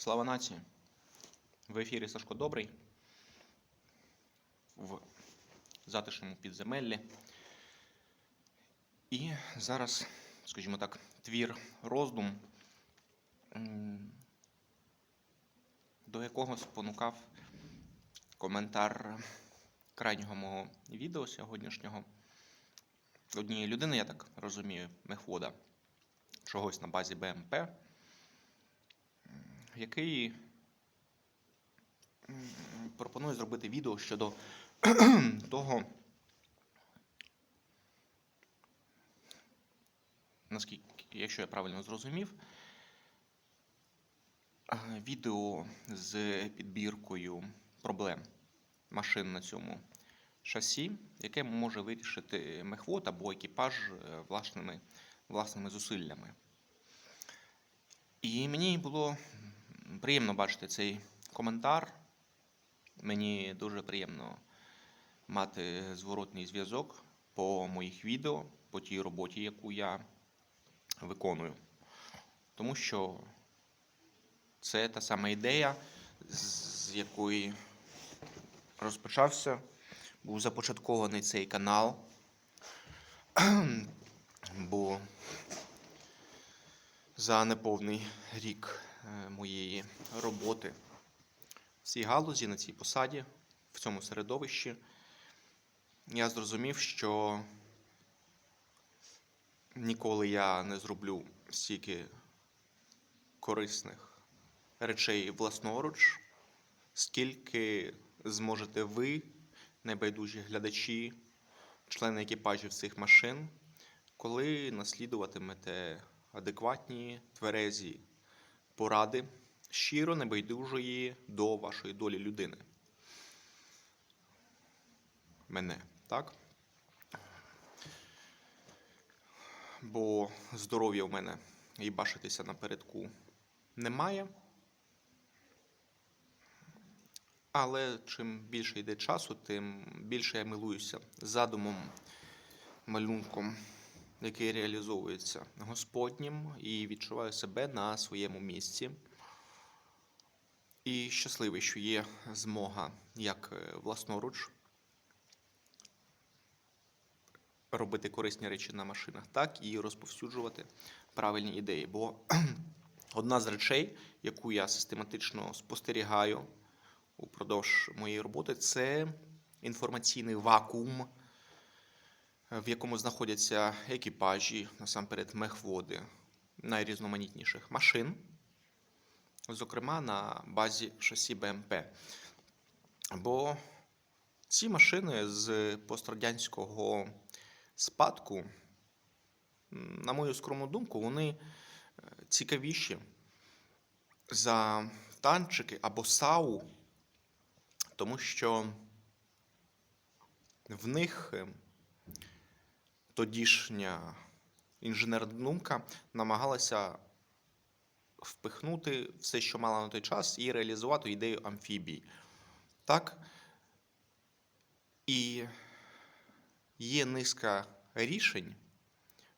Слава нації! В ефірі Сашко Добрий. В затишному підземеллі. І зараз, скажімо так, твір роздум, до якого спонукав коментар крайнього мого відео сьогоднішнього. Однієї людини, я так розумію, мехвода чогось на базі БМП, який пропонує зробити відео щодо того, наскільки, якщо я правильно зрозумів, відео з підбіркою проблем машин на цьому шасі, яке може вирішити мехвод або екіпаж е, власними, власними зусиллями. І мені було приємно бачити цей коментар. Мені дуже приємно мати зворотний зв'язок по моїх відео, по тій роботі, яку я виконую. Тому що це та сама ідея, з якої розпочався, був започаткований цей канал. Бо за неповний рік моєї роботи. В цій галузі, на цій посаді, в цьому середовищі, я зрозумів, що ніколи я не зроблю стільки корисних речей власноруч, скільки зможете ви, небайдужі глядачі, члени екіпажів цих машин, коли наслідуватимете адекватні, тверезі поради щиро небайдужої до вашої долі людини. Мене, так? Бо здоров'я в мене і бачитися напередку немає. Але чим більше йде часу, тим більше я милуюся задумом, малюнком, який реалізовується Господнім, і відчуваю себе на своєму місці. І щасливий, що є змога як е, власноруч робити корисні речі на машинах, так і розповсюджувати правильні ідеї. Бо одна з речей, яку я систематично спостерігаю упродовж моєї роботи, це інформаційний вакуум, в якому знаходяться екіпажі, насамперед мехводи найрізноманітніших машин, зокрема на базі шасі БМП. Бо ці машини з пострадянського спадку, на мою скромну думку, вони е, цікавіші за танчики або САУ, тому що в них е, тодішня інженерна думка намагалася впихнути все, що мала на той час, і реалізувати ідею амфібій. Так? І є низка рішень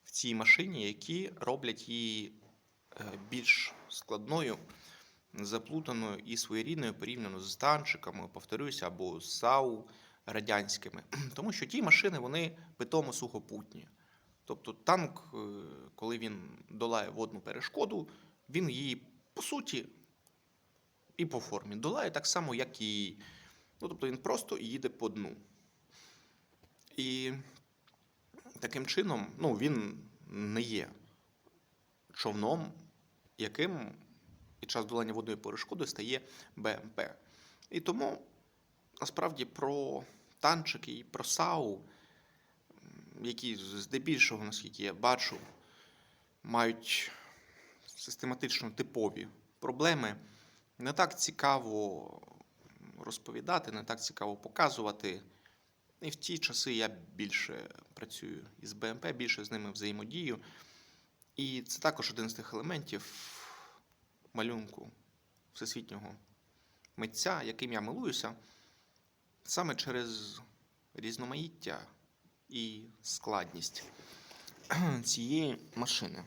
в цій машині, які роблять її е, більш складною, заплутаною і своєрідною порівняно з танчиками, повторюся, або САУ радянськими. Тому що ті машини вони питомо сухопутні. Тобто танк, е, коли він долає водну перешкоду, він її по суті і по формі долає так само, як і. Ну, тобто він просто їде по дну. І таким чином, ну, він не є човном, яким під час долання водної перешкоди стає БМП. І тому насправді про танчики і про САУ, які здебільшого, наскільки я бачу, мають систематично типові проблеми, не так цікаво розповідати, не так цікаво показувати. І в ті часи я більше працюю із БМП, більше з ними взаємодію. І це також один з тих елементів малюнку всесвітнього митця, яким я милуюся, Саме через різноманіття і складність цієї машини.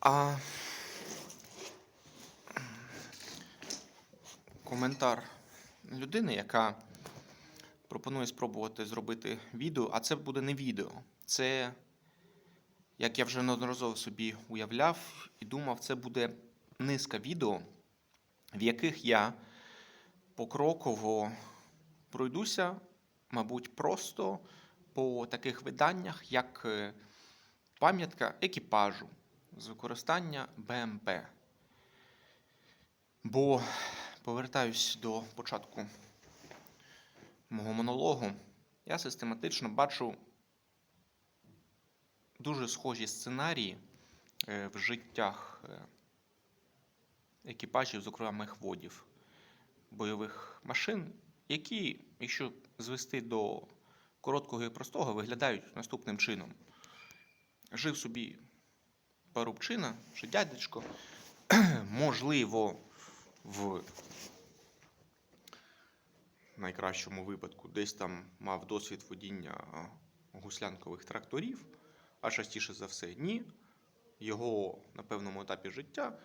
А коментар людини, яка пропонує спробувати зробити відео, а це буде не відео. Це, як я вже неодноразово собі уявляв і думав, це буде низка відео, в яких я покроково пройдуся, мабуть, просто по таких виданнях, як е, пам'ятка екіпажу з використання БМП. Бо повертаюсь до початку мого монологу, я систематично бачу дуже схожі сценарії е, в життях е, екіпажів, зокрема мехводів, бойових машин, які, якщо звести до короткого і простого, виглядають наступним чином. Жив собі парубчина чи дядечко, можливо, в найкращому випадку десь там мав досвід водіння гуслянкових тракторів, а частіше за все ні. Його на певному етапі життя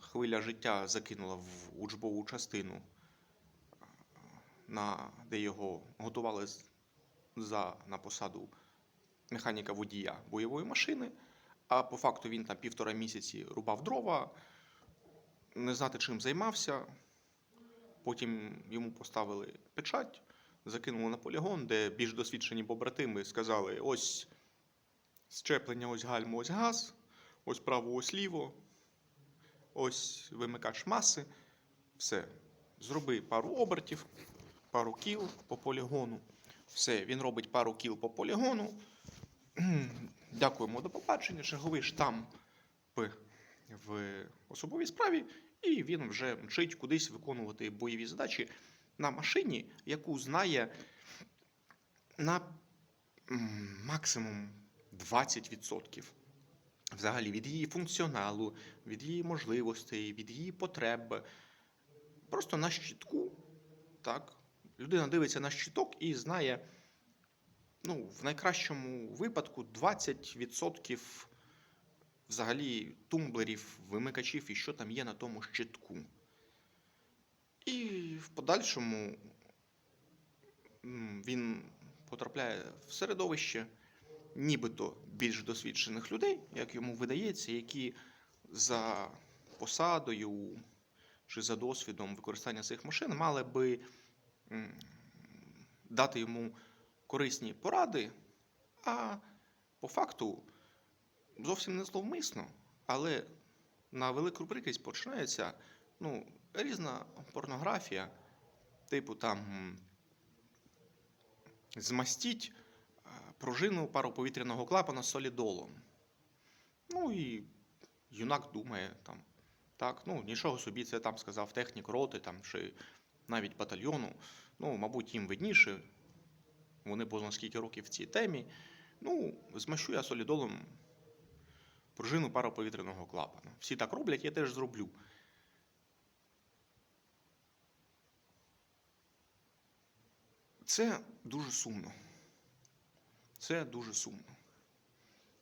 хвиля життя закинула в учбову частину, на, де його готували за, на посаду механіка водія бойової машини. А по факту він там півтора місяці рубав дрова, не знати чим займався. Потім йому поставили печать, закинули на полігон, де більш досвідчені побратими сказали: ось щеплення, ось гальмо, ось газ, ось право, ось ліво, ось вимикач маси. Все. Зроби пару обертів, пару кіл по полігону. Все, він робить пару кіл по полігону. Дякуємо до побачення. Черговий штамп в особовій справі, і він вже мчить кудись виконувати бойові задачі на машині, яку знає на максимум 20%. Взагалі від її функціоналу, від її можливостей, від її потреб. Просто на щитку, так, людина дивиться на щиток і знає, ну, в найкращому випадку 20% взагалі тумблерів, вимикачів і що там є на тому щитку. І в подальшому він потрапляє в середовище нібито більш досвідчених людей, як йому видається, які за посадою чи за досвідом використання цих машин мали би дати йому корисні поради, а по факту зовсім не зловмисно, але на велику прикрість починається ну, різна порнографія, типу там змастіть пружину пароповітряного клапана солідолом. Ну і юнак думає там, так, ну нічого собі, це там сказав технік роти там, чи навіть батальйону. Ну, мабуть, їм видніше. Вони позна скільки років в цій темі. Ну, змащу я солідолом пружину пароповітряного клапана. Всі так роблять, я теж зроблю. Це дуже сумно. Це дуже сумно.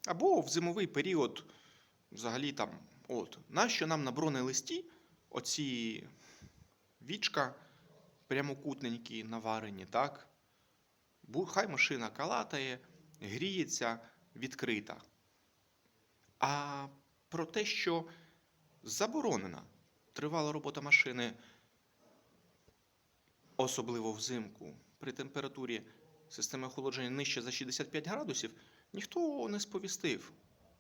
Або в зимовий період, взагалі там, от, нащо нам на бронелисті оці вічка прямокутненькі наварені, так? Хай машина калатає, гріється, відкрита. А про те, що заборонена тривала робота машини, особливо взимку, при температурі системи охолодження нижче за 65 градусів, ніхто не сповістив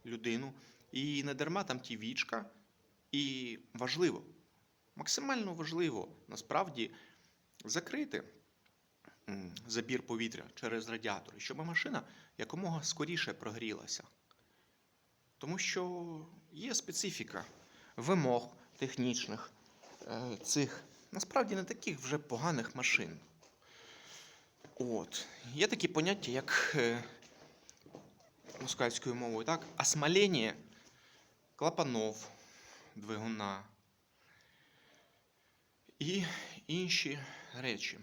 людину. І не дарма там ті вічка. І важливо, максимально важливо насправді закрити забір повітря через радіатори, щоб машина якомога скоріше прогрілася. Тому що є специфіка вимог технічних е, цих насправді не таких вже поганих машин. От. Є такі поняття, як е, москальською мовою, так? осмолення клапанов двигуна і інші речі.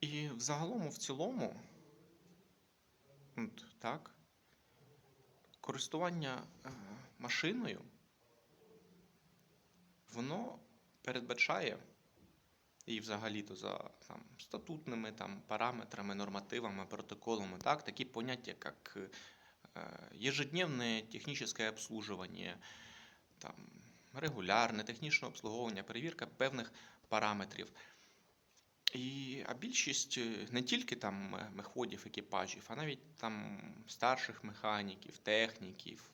І взагалом, в цілому, от, так, користування е, машиною, воно передбачає, і взагалі-то за там, статутними там, параметрами, нормативами, протоколами, так, такі поняття, як е, ежедневне технічне обслуживання, там, регулярне технічне обслуговування, перевірка певних параметрів. І, а більшість е, не тільки там мехводів, екіпажів, а навіть там старших механіків, техніків.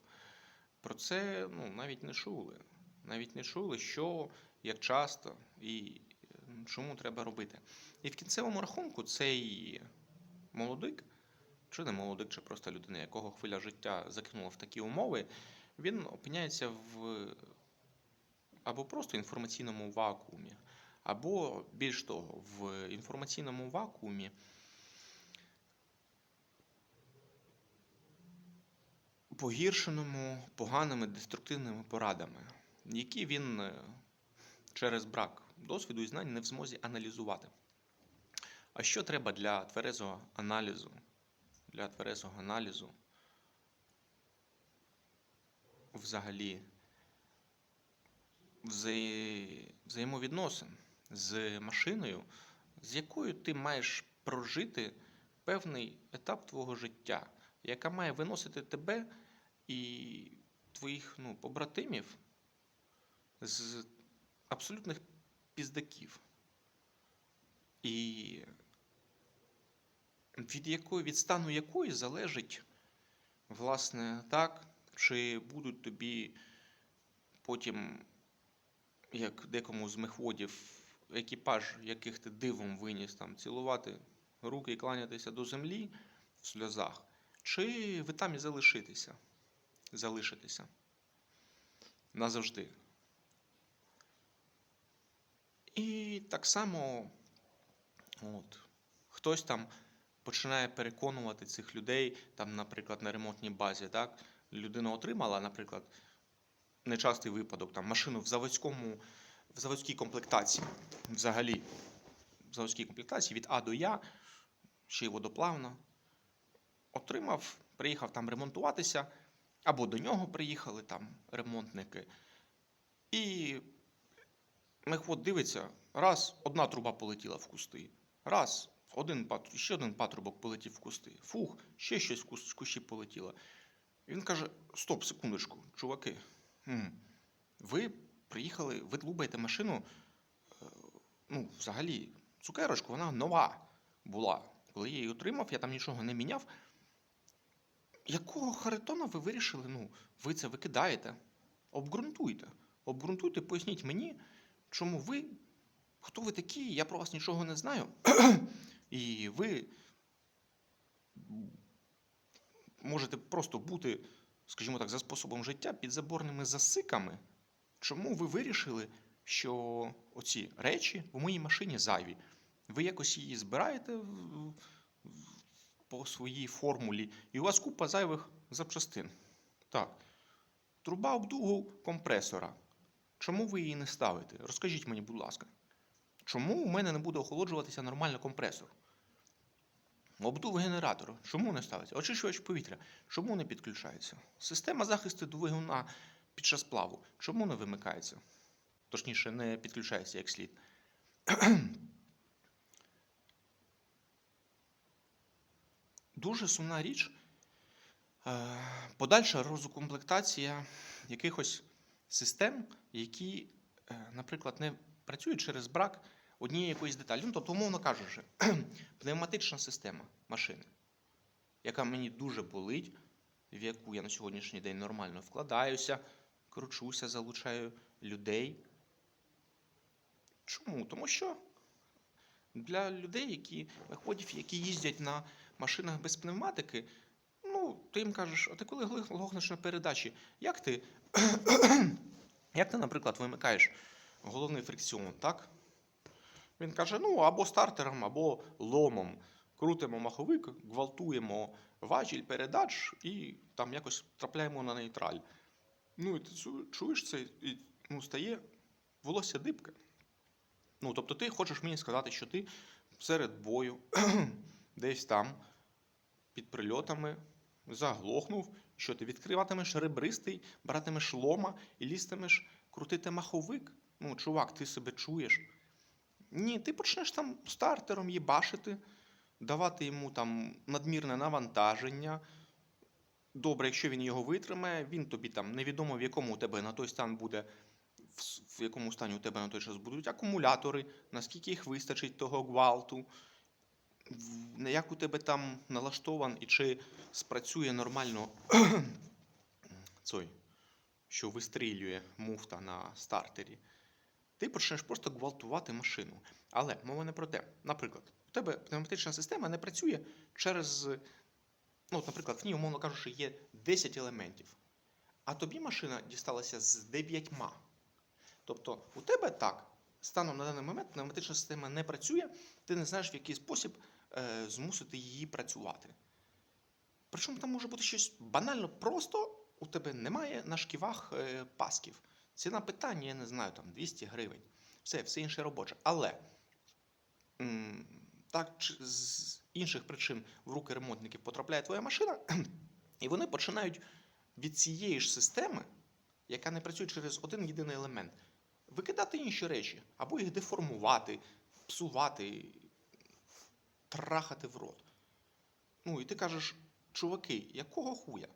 Про це ну, навіть не чули. Навіть не чули, що, як часто і чому треба робити. І в кінцевому рахунку цей молодик, чи не молодик, чи просто людина, якого хвиля життя закинула в такі умови, він опиняється в або просто інформаційному вакуумі, або більш того, в інформаційному вакуумі погіршеному поганими деструктивними порадами, які він е, через брак досвіду і знань не в змозі аналізувати. А що треба для тверезого аналізу? Для тверезого аналізу взагалі взає- взаємовідносин з машиною, з якою ти маєш прожити певний етап твого життя, яка має виносити тебе і твоїх ну, побратимів з абсолютних піздаків. І від якої, від стану якої залежить, власне, так, чи будуть тобі потім, як декому з мехводів, екіпаж, яких ти дивом виніс там, цілувати руки і кланятися до землі в сльозах, чи ви там і залишитеся, залишитеся назавжди. І так само от, хтось там починає переконувати цих людей, там, наприклад, на ремонтній базі, так, людина отримала, наприклад, нечастий випадок, там, машину в заводському, в заводській комплектації, взагалі, в заводській комплектації від А до Я, ще й водоплавна, отримав, приїхав там ремонтуватися, або до нього приїхали там ремонтники. І мехвод дивиться, раз, одна труба полетіла в кусти, раз, один ще один патрубок полетів в кусти. Фух, ще щось в кущі полетіло. Він каже: Стоп, секундочку, чуваки. Ви приїхали, ви лубаєте машину. е, Ну, взагалі, цукерочку, вона нова була. Коли я її отримав, я там нічого не міняв. Якого харитона ви вирішили? Ну, ви це викидаєте? Обґрунтуйте. Обґрунтуйте, поясніть мені, чому ви, хто ви такі, я про вас нічого не знаю. І ви можете просто бути, скажімо так, за способом життя підзаборними засиками. Чому ви вирішили, що оці речі в моїй машині зайві? Ви якось її збираєте по своїй формулі, і у вас купа зайвих запчастин. Так. Труба обдуву компресора. Чому ви її не ставите? Розкажіть мені, будь ласка. Чому у мене не буде охолоджуватися нормально компресор? Обдув генератора. Чому не ставиться? Очищувач повітря. Чому не підключається? Система захисту двигуна під час плаву. Чому не вимикається? Точніше, не підключається як слід. Дуже сумна річ. Е, Подальша розукомплектація якихось систем, які, е, наприклад, не працюють через брак однієї якоїсь деталі. Ну, тобто, умовно кажучи, пневматична система машини, яка мені дуже болить, в яку я на сьогоднішній день нормально вкладаюся, кручуся, залучаю людей. Чому? Тому що для людей, які виходять, які їздять на машинах без пневматики, ну, ти їм кажеш, а ти коли глохнеш на передачі, як ти, як ти, наприклад, вимикаєш головний фрикціон, так? Він каже: ну, або стартером, або ломом. Крутимо маховик, гвалтуємо важіль передач і там якось трапляємо на нейтраль. Ну, і ти чуєш це, і ну, стає волосся дибке. Ну, тобто, ти хочеш мені сказати, що ти серед бою, десь там, під прильотами, заглохнув, що ти відкриватимеш ребристий, братимеш лома і лізтимеш крутити маховик. Ну, чувак, ти себе чуєш. Ні, ти почнеш там стартером їбашити, давати йому там надмірне навантаження. Добре, якщо він його витримає, він тобі там невідомо в якому у тебе на той стан буде, в, якому стані у тебе на той час будуть акумулятори, наскільки їх вистачить того гвалту, як у тебе там налаштован і чи спрацює нормально цей, що вистрілює муфта на стартері. Ти почнеш просто гвалтувати машину. Але мова не про те. Наприклад, у тебе пневматична система не працює через. Ну, от, наприклад, в ній, умовно кажучи, є 10 елементів. А тобі машина дісталася з 9. Тобто, у тебе так, станом на даний момент пневматична система не працює, ти не знаєш, в який спосіб е, змусити її працювати. Причому там може бути щось банально просто, у тебе немає на шківах е, пасків. Ціна питання, я не знаю, там 200 гривень. Все, все інше робоче. Але так з інших причин в руки ремонтників потрапляє твоя машина, і вони починають від цієї ж системи, яка не працює через один єдиний елемент, викидати інші речі, або їх деформувати, псувати, трахати в рот. Ну, і ти кажеш, чуваки, якого хуя?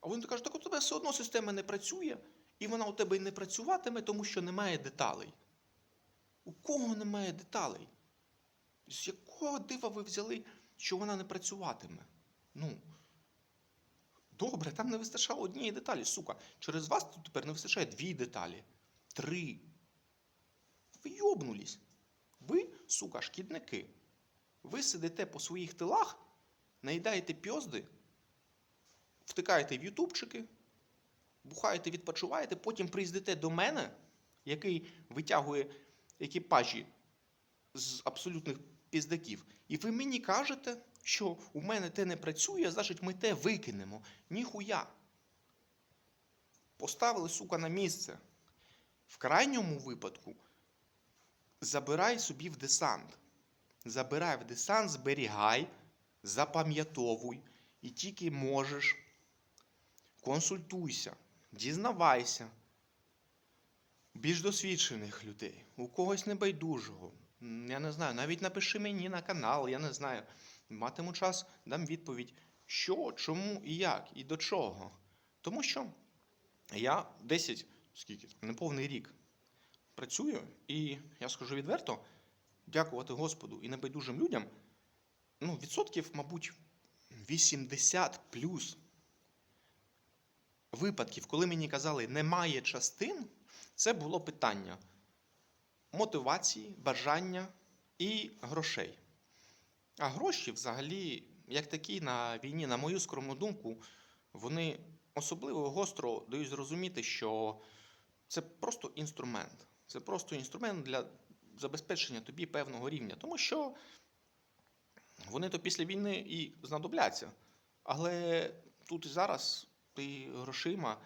А вони кажуть, так у тебе все одно система не працює, і вона у тебе й не працюватиме, тому що немає деталей. У кого немає деталей? З якого дива ви взяли, що вона не працюватиме? Ну. Добре, там не вистачало однієї деталі, сука. Через вас тут тепер не вистачає дві деталі. Три. Ви йобнулись. Ви, сука, шкідники. Ви сидите по своїх тилах, наїдаєте пьозди, втикаєте в ютубчики, бухаєте, відпочиваєте, потім приїздите до мене, який витягує екіпажі з абсолютних піздаків, і ви мені кажете, що у мене те не працює, значить ми те викинемо. Ніхуя. Поставили, сука, на місце. В крайньому випадку забирай собі в десант. Забирай в десант, зберігай, запам'ятовуй, і тільки можеш. Консультуйся, дізнавайся. Більш досвідчених людей, у когось небайдужого. Я не знаю, навіть напиши мені на канал, я не знаю. Матиму час, дам відповідь, що, чому і як, і до чого. Тому що я 10, скільки, неповний рік працюю, і я скажу відверто, дякувати Господу і небайдужим людям, ну, відсотків, мабуть, 80 плюс випадків, коли мені казали, немає частин, це було питання мотивації, бажання і грошей. А гроші, взагалі, як такі на війні, на мою скромну думку, вони особливо гостро дають зрозуміти, що це просто інструмент. Це просто інструмент для забезпечення тобі певного рівня. Тому що вони то після війни і знадобляться. Але тут і зараз ти грошима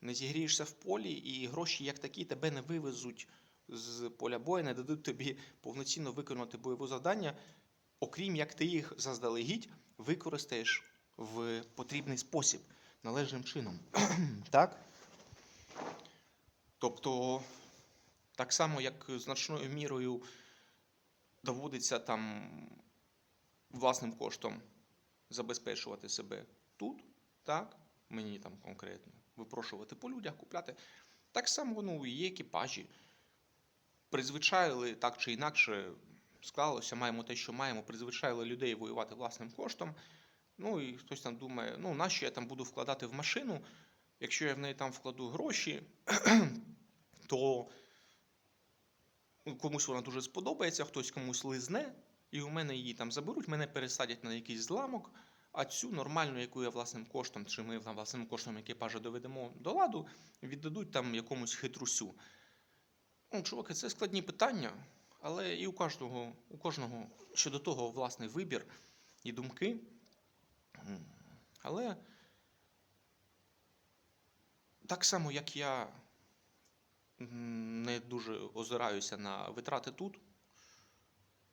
не зігрієшся в полі, і гроші як такі тебе не вивезуть з поля бою, не дадуть тобі повноцінно виконати бойове завдання, окрім як ти їх заздалегідь використаєш в потрібний спосіб, належним чином. так? Тобто, так само, як значною мірою доводиться там власним коштом забезпечувати себе тут, так, мені там конкретно, випрошувати по людях, купляти. Так само ну, і екіпажі. Призвичайли так чи інакше, склалося, маємо те, що маємо, призвичайли людей воювати власним коштом. Ну і хтось там думає, ну нащо я там буду вкладати в машину, якщо я в неї там вкладу гроші, то ну, комусь вона дуже сподобається, хтось комусь лизне, і у мене її там заберуть, мене пересадять на якийсь зламок, а цю нормальну, яку я власним коштом, чи ми власним коштом екіпажа доведемо до ладу, віддадуть там якомусь хитрусю. Ну, чуваки, це складні питання, але і у кожного, у кожного щодо того власний вибір і думки. Але так само, як я не дуже озираюся на витрати тут,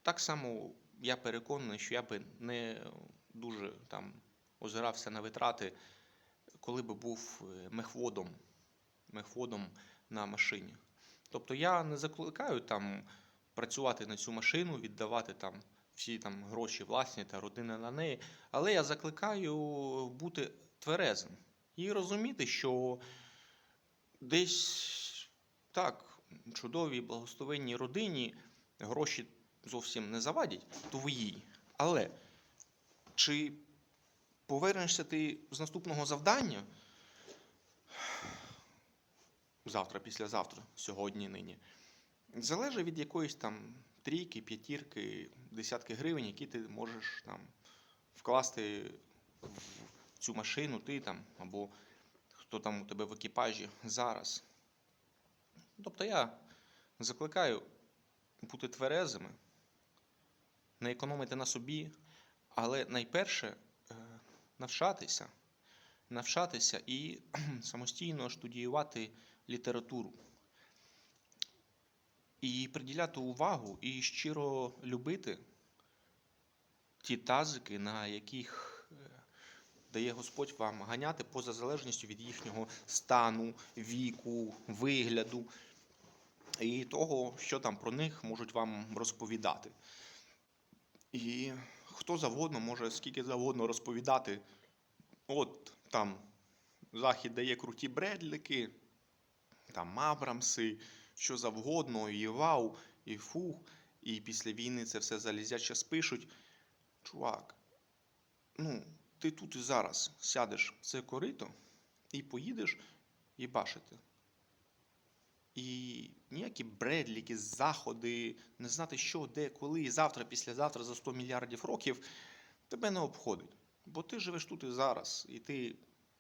так само я переконаний, що я би не дуже там озирався на витрати, коли би був е, мехводом, мехводом на машині. Тобто я не закликаю там працювати на цю машину, віддавати там всі там гроші власні та родини на неї, але я закликаю бути тверезим і розуміти, що десь так, чудовій благословенній родині гроші зовсім не завадять твоїй. Але чи повернешся ти з наступного завдання? Завтра, післязавтра, сьогодні, нині. Залежить від якоїсь там трійки, п'ятірки, десятки гривень, які ти можеш там вкласти в цю машину, ти там, або хто там у тебе в екіпажі зараз. Тобто я закликаю бути тверезими, не економити на собі, але найперше е, навчатися, навчатися і самостійно студіювати літературу. І приділяти увагу і щиро любити ті тазики, на яких е, дає Господь вам ганяти поза залежністю від їхнього стану, віку, вигляду і того, що там про них можуть вам розповідати. І хто завгодно може скільки завгодно розповідати. От там Захід дає круті бредлики, там Абрамси, що завгодно, і вау, і фух, і після війни це все залізяче спишуть. Чувак, ну, ти тут і зараз сядеш в це корито і поїдеш і бачити. І ніякі бредліки, заходи, не знати, що, де, коли, і завтра, післязавтра, за 100 мільярдів років тебе не обходить. Бо ти живеш тут і зараз, і ти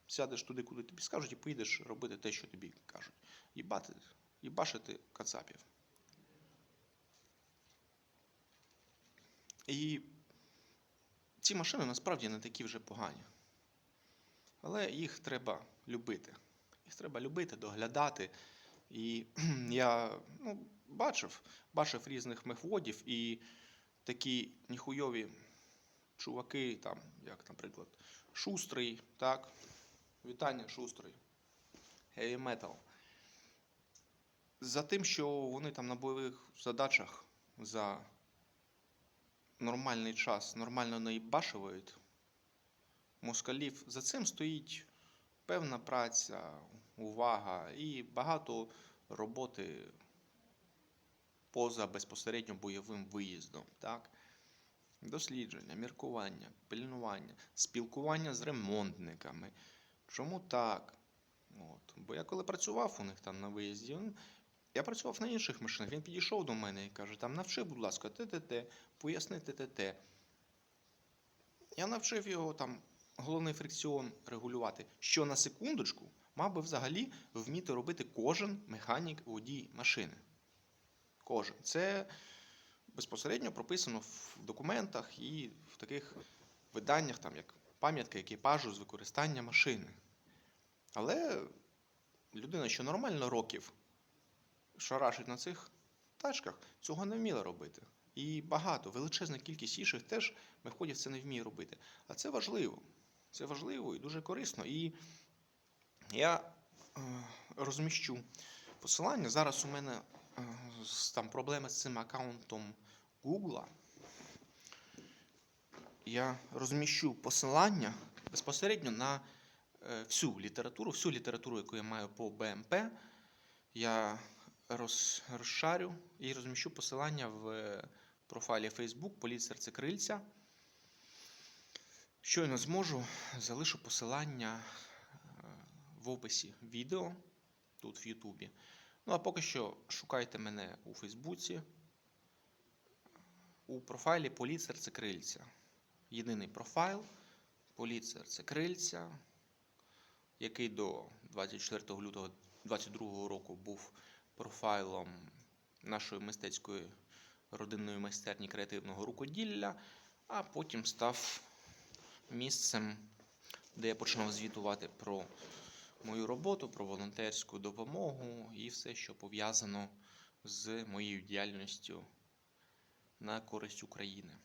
сядеш туди, куди тобі скажуть, і поїдеш робити те, що тобі кажуть. Їбати, їбашити кацапів. І ці машини насправді не такі вже погані. Але їх треба любити. Їх треба любити, доглядати. І я ну, бачив, бачив різних мехводів і такі ніхуйові чуваки, там, як, наприклад, Шустрий, так? Вітання, Шустрий. Heavy Metal. За тим, що вони там на бойових задачах за нормальний час нормально наїбашивають москалів, за цим стоїть певна праця, увага і багато роботи поза безпосередньо бойовим виїздом. Так? Дослідження, міркування, пильнування, спілкування з ремонтниками. Чому так? От. Бо я коли працював у них там на виїзді, я працював на інших машинах. Він підійшов до мене і каже: там навчи, будь ласка, ТТТ, поясни ТТТ. Я навчив його там головний фрикціон регулювати, що на секундочку мав би взагалі вміти робити кожен механік водій машини. Кожен. Це безпосередньо прописано в документах і в таких виданнях, там, як пам'ятка екіпажу з використання машини. Але людина, що нормально років шарашить на цих тачках, цього не вміла робити. І багато, величезна кількість інших теж мехводів це не вміє робити. А це важливо. Це важливо і дуже корисно. І я е, розміщу посилання. Зараз у мене е, там проблеми з цим аккаунтом Google. Я розміщу посилання безпосередньо на е, всю літературу, всю літературу, яку я маю по БМП. Я роз, розшарю і розміщу посилання в профайлі Facebook Політ серце крильця. Щойно зможу, залишу посилання в описі відео тут в Ютубі. Ну а поки що шукайте мене у Фейсбуці у профайлі Політ серце крильця. Єдиний профайл Політ серце крильця, який до 24 лютого 2022 року був профайлом нашої мистецької родинної майстерні креативного рукоділля, а потім став місцем, де я починав звітувати про мою роботу, про волонтерську допомогу і все, що пов'язано з моєю діяльністю на користь України.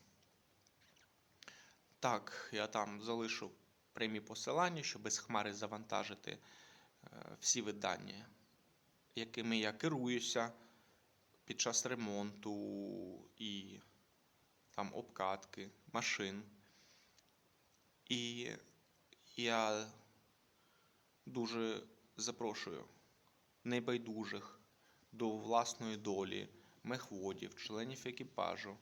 Так, я там залишу прямі посилання, щоб без хмари завантажити е, всі видання, якими я керуюся під час ремонту і там обкатки машин. І я дуже запрошую небайдужих до власної долі, мехводів, членів екіпажу.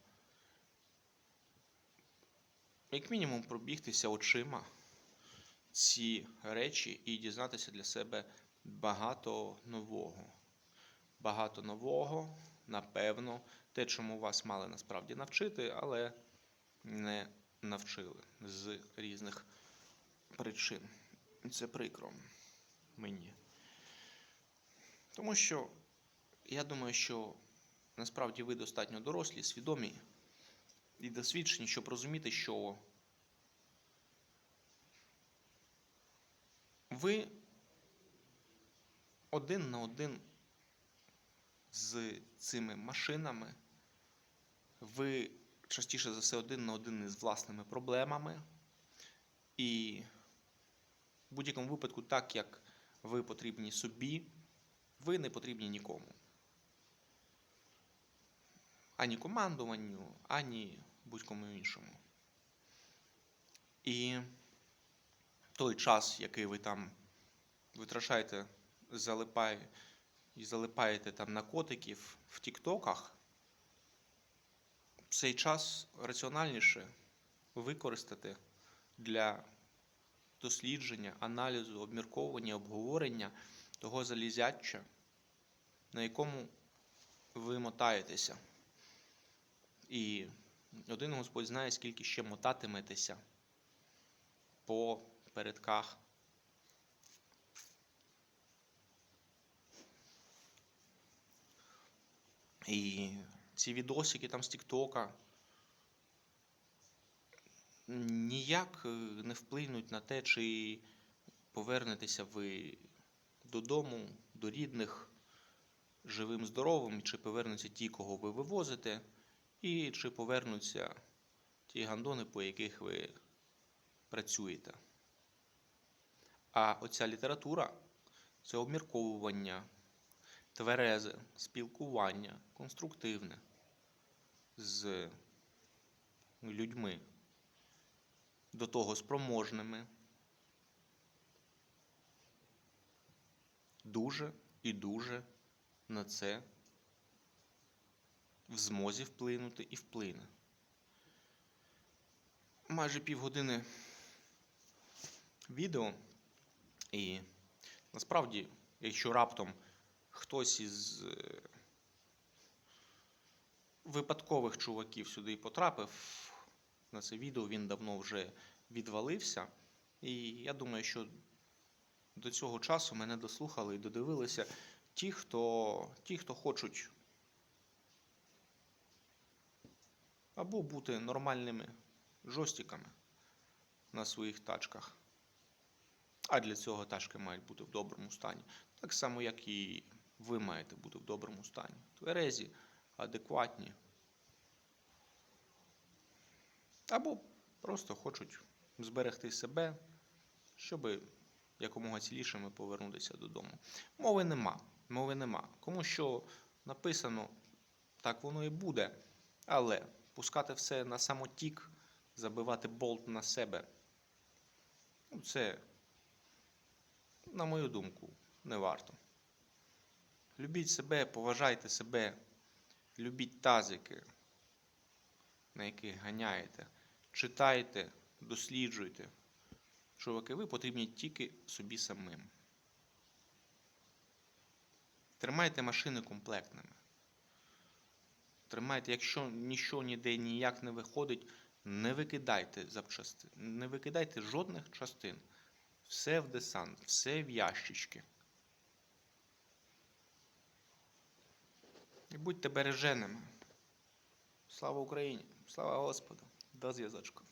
Як мінімум пробігтися очима ці речі і дізнатися для себе багато нового. Багато нового, напевно, те, чому вас мали насправді навчити, але не навчили з різних причин. Це прикро мені. Тому що я думаю, що насправді ви достатньо дорослі, свідомі і досвідчені, щоб розуміти, що ви один на один з цими машинами, ви частіше за все один на один із власними проблемами. І в будь-якому випадку, так як ви потрібні собі, ви не потрібні нікому. Ані командуванню, ані будь-кому іншому. І той час, який ви там витрачаєте, залипає, і залипаєте там на котиків в тіктоках, цей час раціональніше використати для дослідження, аналізу, обмірковування, обговорення того залізяча, на якому ви мотаєтеся. І один Господь знає, скільки ще мотатиметеся по передках. І ці відосики там з Тіктока ніяк е, не вплинуть на те, чи повернетеся ви додому, до рідних, живим, здоровим, чи повернуться ті, кого ви вивозите, і чи повернуться ті гандони, по яких ви працюєте. А оця література це обмірковування, тверезе, спілкування, конструктивне з людьми, до того спроможними, дуже і дуже на це в змозі вплинути і вплине. Майже півгодини відео, і насправді, якщо раптом хтось із е, випадкових чуваків сюди потрапив на це відео, він давно вже відвалився. І я думаю, що до цього часу мене дослухали і додивилися ті, хто, ті, хто хочуть або бути нормальними жостиками на своїх тачках. А для цього тачки мають бути в доброму стані. Так само, як і ви маєте бути в доброму стані. Тверезі, адекватні. Або просто хочуть зберегти себе, щоб якомога цілішими повернутися додому. Мови нема. Мови нема. Кому що написано, так воно і буде. Але пускати все на самотік, забивати болт на себе. ну, Це, на мою думку, не варто. Любіть себе, поважайте себе, любіть тазики, на яких ганяєте. Читайте, досліджуйте. Чуваки, ви потрібні тільки собі самим. Тримайте машини комплектними. Тримайте, якщо нічого ніде ніяк не виходить, не викидайте запчастин, не викидайте жодних частин. Все в десант, все в ящички. І будьте береженими. Слава Україні! Слава Господу! До зв'язочку!